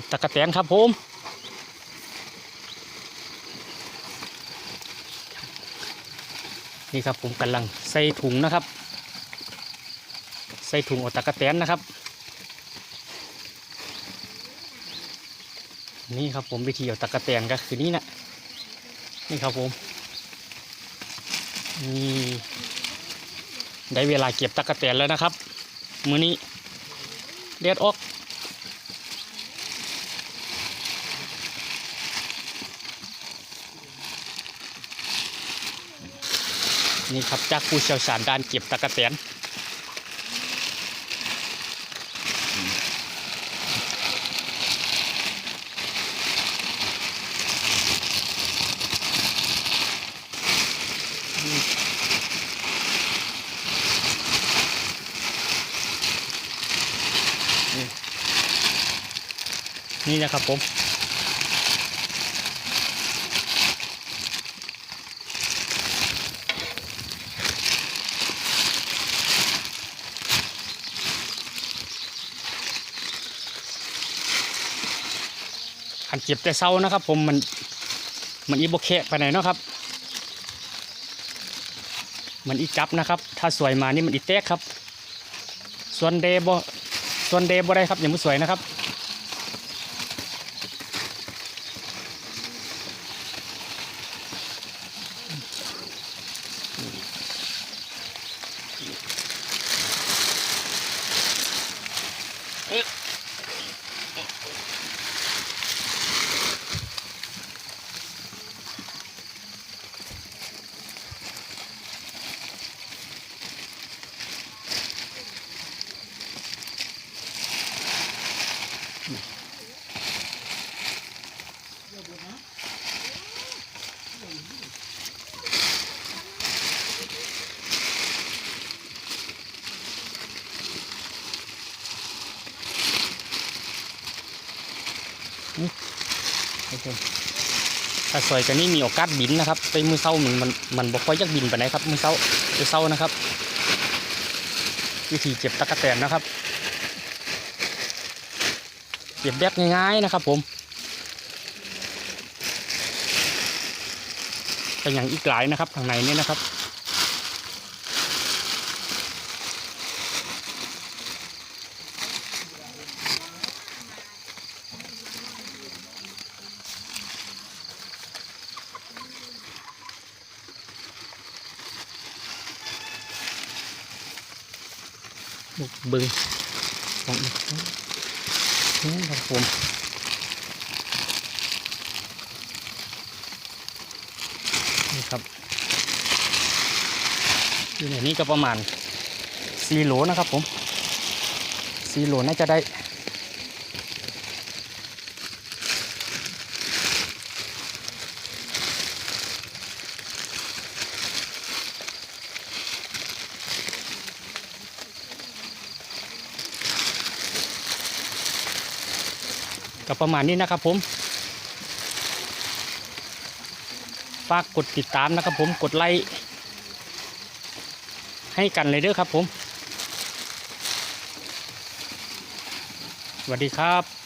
ก็บตะกะแตนครับผมนี่ครับผมกำลังใส่ถุงนะครับ ใส่ถุงเอาตะกะแตนนะครับ นี่ครับผมวิธีเอาตะกะแตนก็คือนี่นะนี่ครับผมนี่ได้เวลาเก็บตะกะแตนแล้วนะครับ มือนี้เด็ดออก นี่ครับจากผู้เชี่ยวชาญด้านเก็บตะกะแตนนี่นะครับผม ขันเก็บแต่เศร้านะครับ ผมมันมันอีโบเคไปไหนเนาะครับ มันอีจับนะครับ ถ้าสวยมานี่มันอีแตกครับ ส่วนเดบส่วนเดบได้ครับอย่ามือสวยนะครับ ถ้าสวยกันนี่มีโอกาสบินนะครับไปมือเศร้ามันมันมันบ่ค่อยอยกบินไปไหนครับมือเศร้ามือเศร้านะครับ วิธีเก็บตะกะแตนนะครับ เก็บแบบง่ายๆนะครับ ผมแต่อย่างอีกหลายนะครับทางในนี่นะครับ ลูกบึงของอีกนี่ครับผมนี่ครับอยู่ในนี้ก็ประมาณสี่โหลนะครับผมสี่โหลน่าจะได้ ก็ประมาณนี้นะครับผมฝากกดติดตามนะครับผมกดไลค์ให้กันเลยเด้อครับผมสวัสดีครับ